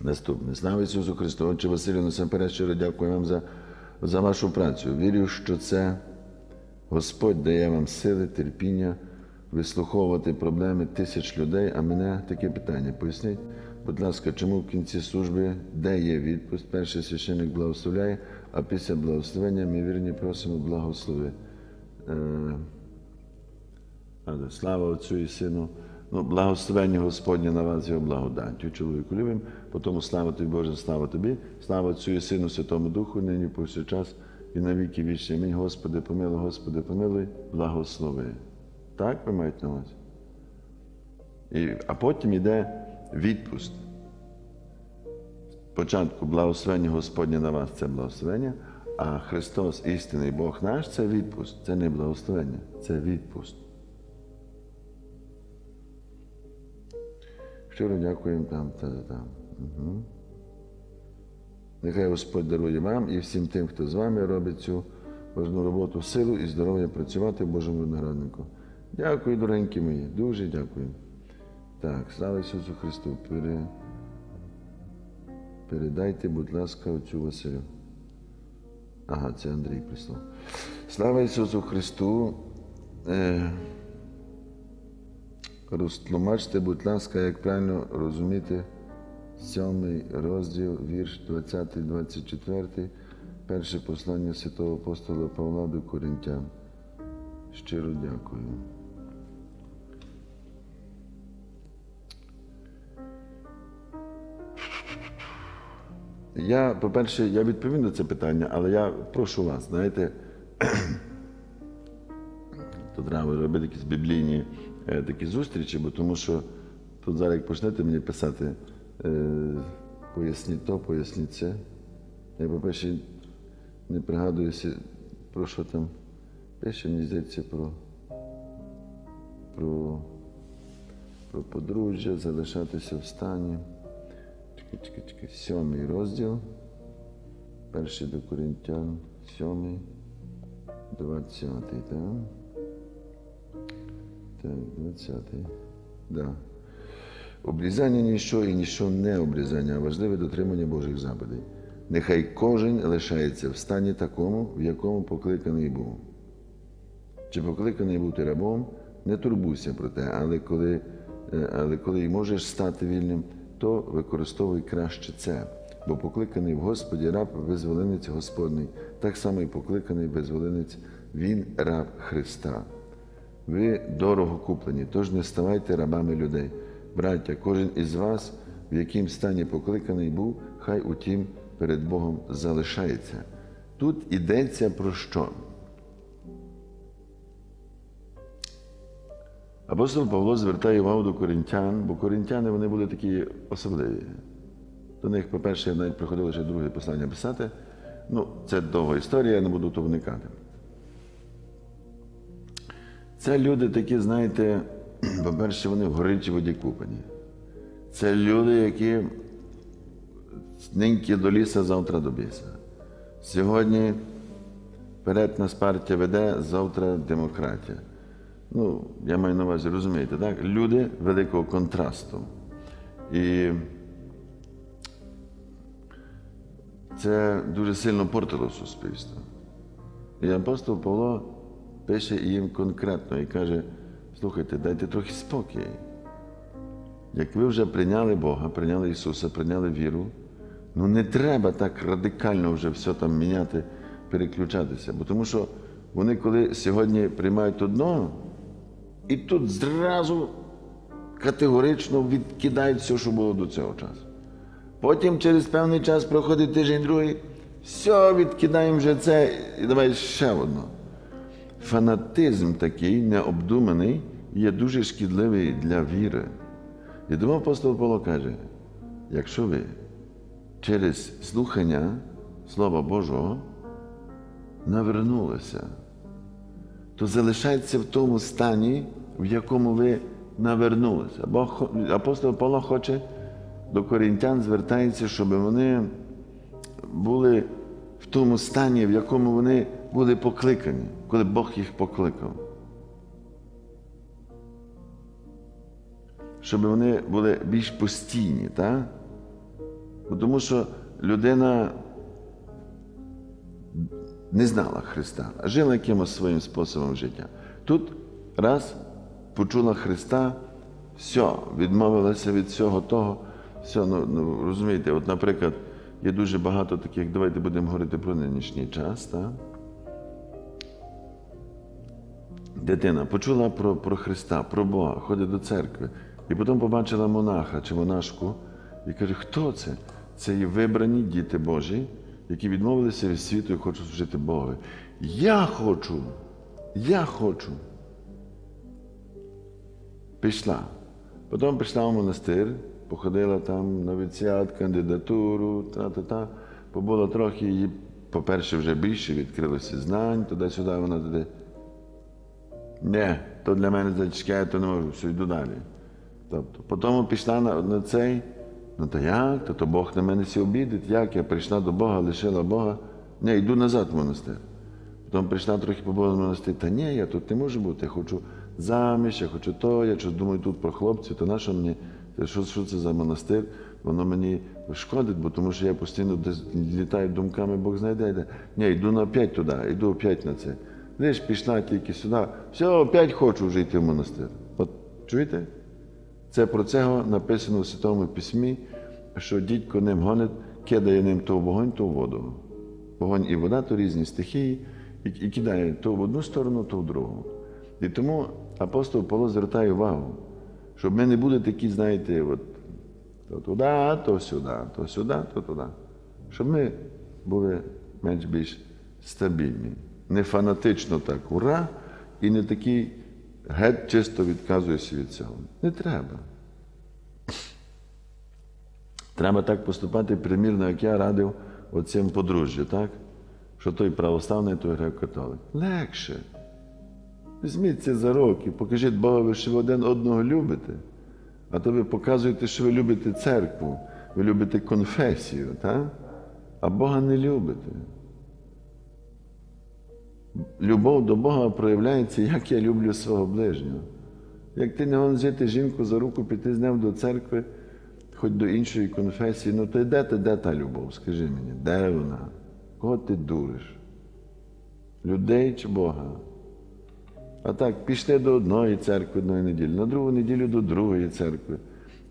Наступне. Слава Ісусу Христу! Отче Василю, насамперед щиро дякую вам за, за вашу працю. Вірю, що це Господь дає вам сили, терпіння вислуховувати проблеми тисяч людей. А мене таке питання. Поясніть, будь ласка, чому в кінці служби, де є відпуст, перший священник благословляє, а після благословення ми вірні просимо благослови. Е, слава Отцю і Сину. Ну, благословення Господнє на вас, його благодаттю. Чоловіку любим, потім слава тобі, Боже, слава тобі, слава Отцю і Сину, Святому Духу, нині повсякчас і на віки вічні. Амінь. Господи, помилуй, Господи, помилуй, благослови. Так ви маєте на увазі? І, а потім йде відпуст. Спочатку благословення Господнє на вас це благословення, а Христос, істинний Бог наш, це відпуст. Це не благословення, це відпуст. Щиро дякуємо там та та там. Угу. Нехай Господь дарує вам і всім тим, хто з вами робить цю важну роботу, силу і здоров'я працювати в Божому винограднику. Дякую, дорогенькі мої, дуже дякую. Так, слава Ісусу Христу. Пере... Передайте, будь ласка, оцю Василю. Ага, це Андрій прислав. Слава Ісусу Христу. Розтлумачте, будь ласка, як правильно розуміти сьомий розділ, вірш 20-24, перше послання святого апостола Павла до Коринтян. Щиро дякую. Я, по-перше, я відповім на це питання, але я прошу вас, знаєте, то треба робити якісь біблійні е, такі зустрічі, бо тому що тут зараз, як почнете мені писати, е, поясніть то, поясніть це. Я, по-перше, не пригадуюся, про що там пише, мені здається, про, про, про подружжя, залишатися в стані. Чекай, чекай, чекай, сьомий розділ. Перший до Коринтян, сьомий, двадцятий, так? Так, 20. Да. Обрізання ніщо і ніщо не обрізання, а важливе дотримання Божих заповідей. Нехай кожен лишається в стані такому, в якому покликаний був. Чи покликаний бути рабом, не турбуйся про те, але коли, е, але коли й можеш стати вільним, то використовуй краще це. Бо покликаний в Господі раб визволенець Господній, так само і покликаний визволенець Він раб Христа. Ви дорого куплені, тож не ставайте рабами людей. Браття, кожен із вас, в яким стані покликаний був, хай утім перед Богом залишається. Тут йдеться про що? Апостол Павло звертає увагу до коринтян, бо коринтяни вони були такі особливі. До них, по-перше, навіть приходило ще друге послання писати. Ну, це довга історія, я не буду то вникати. Це люди такі, знаєте, по-перше, вони в горючій воді купані. Це люди, які ниньки до ліса, завтра до. Сьогодні вперед нас партія веде, завтра демократія. Ну, я маю на увазі, розумієте, так? Люди великого контрасту. І це дуже сильно портило суспільство. І апостол Павло пише їм конкретно і каже: слухайте, дайте трохи спокій. Як ви вже прийняли Бога, прийняли Ісуса, прийняли віру, ну не треба так радикально вже все там міняти, переключатися. Бо тому що вони, коли сьогодні приймають одного, і тут зразу категорично відкидають все, що було до цього часу. Потім через певний час проходить тиждень другий, все, відкидаємо вже це і давай ще одно. Фанатизм такий необдуманий є дуже шкідливий для віри. І тому апостол Павло каже: якщо ви через слухання Слова Божого навернулися, то залишайтеся в тому стані, в якому ви навернулися. Бо апостол Павло хоче до корінтян звертається, щоб вони були в тому стані, в якому вони були покликані, коли Бог їх покликав. Щоб вони були більш постійні, так? Тому що людина не знала Христа, а жила якимось своїм способом життя. Тут раз почула Христа, все, відмовилася від всього того. Все, ну, ну розумієте, от, наприклад, є дуже багато таких, давайте будемо говорити про нинішній час. Так? Дитина почула про, про Христа, про Бога, ходить до церкви, і потім побачила монаха чи монашку і каже, хто це? Це є вибрані діти Божі, які відмовилися від світу і хочуть служити Богові. Я хочу, я хочу. Пішла. Потім пішла в монастир, походила там відсяд, кандидатуру, та-та-та. Побула трохи, їй, по-перше, вже більше відкрилося знань, туди-сюди, вона туди. Ні, то для мене зачекає, то не можу, все, йду далі. Тобто, потім пішла на, на цей, ну то як, то, то Бог на мене всі обідить, як я прийшла до Бога, лишила Бога. Ні, йду назад в монастир. Потім прийшла трохи побула в монастир, та ні, я тут не можу бути, я хочу заміж, я хочу то, я щось думаю тут про хлопців, то на що мені, що, що це за монастир, воно мені шкодить, бо тому що я постійно десь літаю думками, Бог знайде. де. Ні, йду на опять туди, йду опять на це. Лиш пішла тільки сюди, все, опять хочу вже йти в монастир. От чуєте? Це про це написано в Святому Письмі, що дідько ним гонить, кидає ним то в вогонь, то воду. Вогонь і вода то різні стихії, і, і кидає то в одну сторону, то в другу. І тому апостол Павло звертає увагу, щоб ми не були такі, знаєте, от, то туди, то сюди, то сюди, то туди. Щоб ми були менш більш стабільні. Не фанатично так, ура, і не такі геть чисто відказуюся від цього. Не треба. Треба так поступати примірно, як я радив оцим подружжю, так? Що той православний, той греко-католик. Легше. Візьміться за роки, покажіть Богові, що ви один одного любите, а то ви показуєте, що ви любите церкву, ви любите конфесію, так? а Бога не любите. Любов до Бога проявляється, як я люблю свого ближнього. Як ти не гон взяти жінку за руку, піти з ним до церкви, хоч до іншої конфесії, ну то де ти, де та любов? Скажи мені, де вона? Кого ти дуриш? Людей чи Бога? А так, пішли до одної церкви одної неділі, на другу неділю до другої церкви.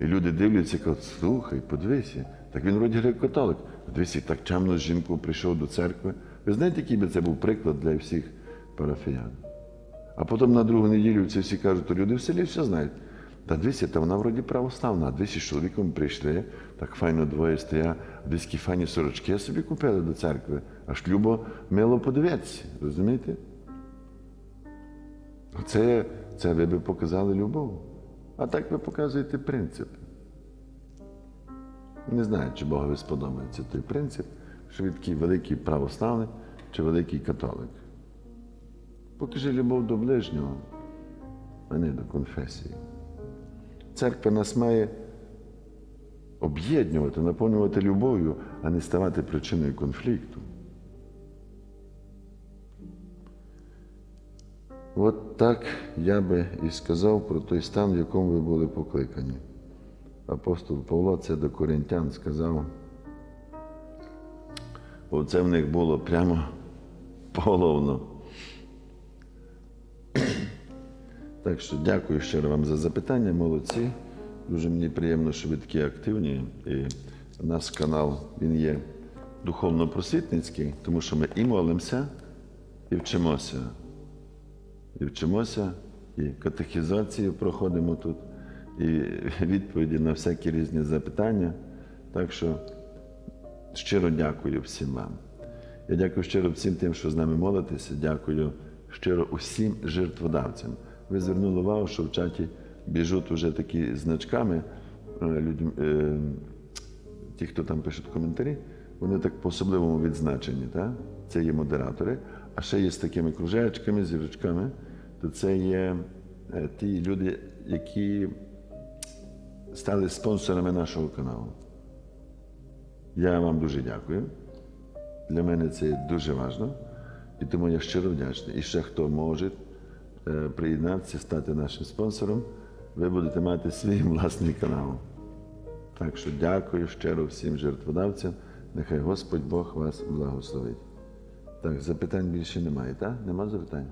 І люди дивляться кажуть, слухай, подивися, так він вроді греко-католик. Дивися, так чемно з жінкою прийшов до церкви. Ви знаєте, який би це був приклад для всіх парафіян? А потім на другу неділю це всі кажуть, то люди в селі все знають. Та дивися, та вона вроді православна, а дивися, з чоловіком прийшли, так файно двоє стоя, десь файні сорочки собі купили до церкви, аж любо мило подивитися, розумієте? Це, це ви би показали любов. А так ви показуєте принцип. Не знаю, чи Богові сподобається той принцип, що великий православний чи великий католик. Покажи любов до ближнього, а не до конфесії. Церква нас має об'єднувати, наповнювати любов'ю, а не ставати причиною конфлікту. От так я би і сказав про той стан, в якому ви були покликані. Апостол Павло це до коринтян сказав. Бо це в них було прямо поголовно. Так що дякую щиро вам за запитання, молодці. Дуже мені приємно, що ви такі активні. І наш канал він є духовно-просвітницький, тому що ми і молимося, і вчимося. І вчимося, і катехізацію проходимо тут, і відповіді на всякі різні запитання. Так що щиро дякую всім вам. Я дякую щиро всім тим, що з нами молитеся. Дякую щиро усім жертводавцям. Ви звернули увагу, що в чаті біжуть вже такі значками е, людьми, е, ті, хто там пишуть коментарі, вони так по-особливому відзначені. Так? Це є модератори, а ще є з такими кружечками, зірочками, то це є е, ті люди, які стали спонсорами нашого каналу. Я вам дуже дякую. Для мене це дуже важливо. І тому я щиро вдячний. І ще хто може е, приєднатися, стати нашим спонсором, ви будете мати свій власний канал. Так що дякую щиро всім жертводавцям. Нехай Господь Бог вас благословить. Так, запитань більше немає, так? Нема запитань?